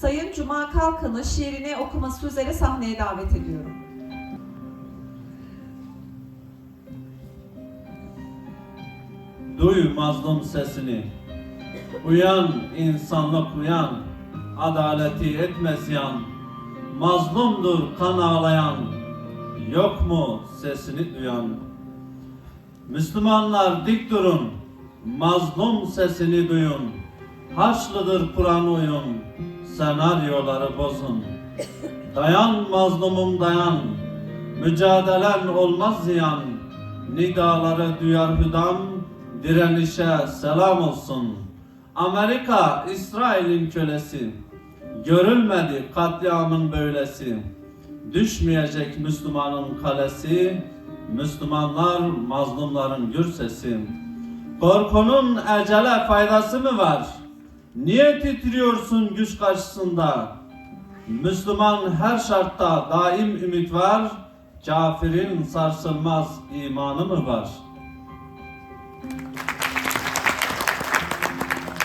Sayın Cuma Kalkan'ı şiirini okuması üzere sahneye davet ediyorum. Duy mazlum sesini. Uyan insanlık uyan. Adaleti etmez yan. Mazlumdur kan ağlayan. Yok mu sesini duyan? Müslümanlar dik durun. Mazlum sesini duyun. Haçlıdır Kur'an uyun. Senaryoları bozun. Dayan mazlumum dayan. Mücadelen olmaz ziyan. Nidaları duyar hüdam. Direnişe selam olsun. Amerika İsrail'in kölesi. Görülmedi katliamın böylesi. Düşmeyecek Müslümanın kalesi. Müslümanlar mazlumların gür sesi. Korkunun ecele faydası mı var? Niye titriyorsun güç karşısında? Müslüman her şartta daim ümit var. Kafirin sarsılmaz imanı mı var?